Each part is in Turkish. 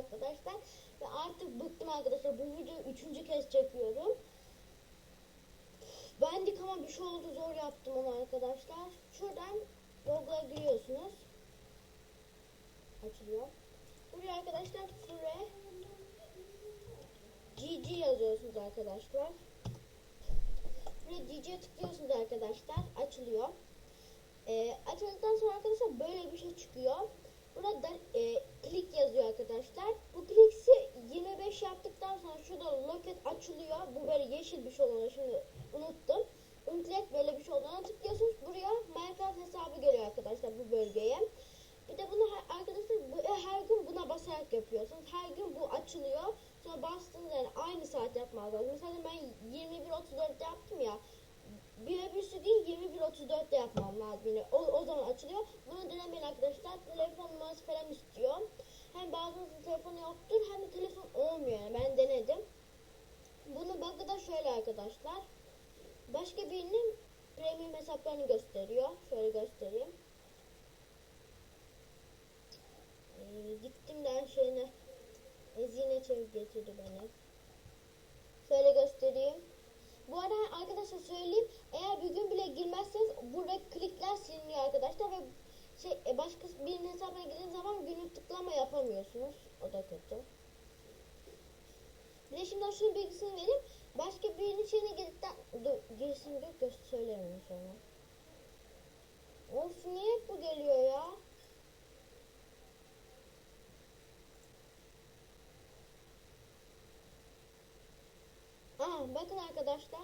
arkadaşlar. Ve artık bıktım arkadaşlar. Bu videoyu üçüncü kez çekiyorum. Bendik ama bir şey oldu zor yaptım onu arkadaşlar. Şuradan Google'a giriyorsunuz. Açılıyor. Buraya arkadaşlar süre GG yazıyorsunuz arkadaşlar. Buraya GG'ye tıklıyorsunuz arkadaşlar. Açılıyor. Her gün bu açılıyor. Sonra bastığınız yani aynı saat yapmanız lazım. Mesela ben 21.34'te yaptım ya. Bir öbürsü gün 21.34'te yapmam lazım yine. O, o zaman açılıyor. Bunu denemeyin arkadaşlar. Telefon numarası falan istiyor. Hem bazınızın telefonu yoktur hem de telefon olmuyor yani. Ben denedim. Bunun bug'ı da şöyle arkadaşlar. Başka birinin premium hesaplarını gösteriyor. Şöyle göstereyim. Ee, gittim de her şeyine ezine çevir getirdi beni. Şöyle göstereyim. Bu arada arkadaşlar söyleyeyim. Eğer bir gün bile girmezseniz burada klikler siliniyor arkadaşlar ve şey e, başka birinin hesabına girdiğiniz zaman günlük tıklama yapamıyorsunuz. O da kötü. Bir de şimdi şunun bilgisini vereyim. Başka birinin şeyine girdikten dur girsin dur göster söyleyeyim sonra. Of niye bu geliyor ya? Aa, bakın arkadaşlar.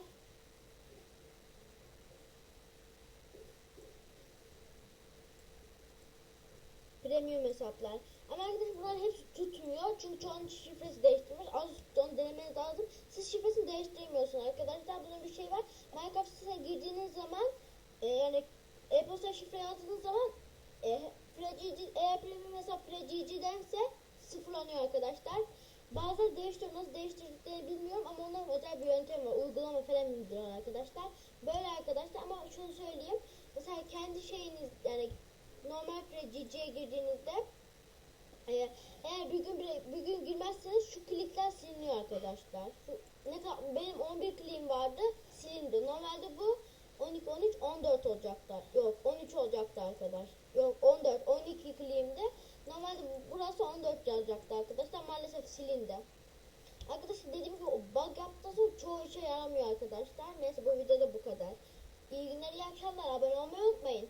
Premium hesaplar. Ama arkadaşlar bunların hepsi tutmuyor. Çünkü çoğunun şifresi değiştirmiş. Az onu denemeniz lazım. Siz şifresini değiştirmiyorsunuz arkadaşlar. Bunun bir şey var. Minecraft sitesine girdiğiniz zaman e, yani e-posta şifre yazdığınız zaman e, eğer premium hesap Frecici'dense sıfırlanıyor arkadaşlar. Bazıları değiştiriyor. Nasıl değiştirdiklerini bilmiyorum ama onların özel bir yöntemi var. Uygulama falan indiriyorlar arkadaşlar. Böyle arkadaşlar ama şunu söyleyeyim. Mesela kendi şeyiniz yani normal Frecici'ye girdiğinizde e, eğer bir gün bir gün girmezseniz şu klikler siliniyor arkadaşlar. Şu, ne benim 11 kliğim vardı silindi. Normalde bu 12, 13, 14 olacaktı. Yok 13 olacaktı arkadaş. Yok 14, 12 kliğimde. Normalde bu- burası 14 yazacaktı arkadaşlar. Maalesef silindi. Arkadaşlar dediğim gibi o bug yaptıktan sonra çoğu işe yaramıyor arkadaşlar. Neyse bu videoda bu kadar. İyi günler, iyi akşamlar. Abone olmayı unutmayın.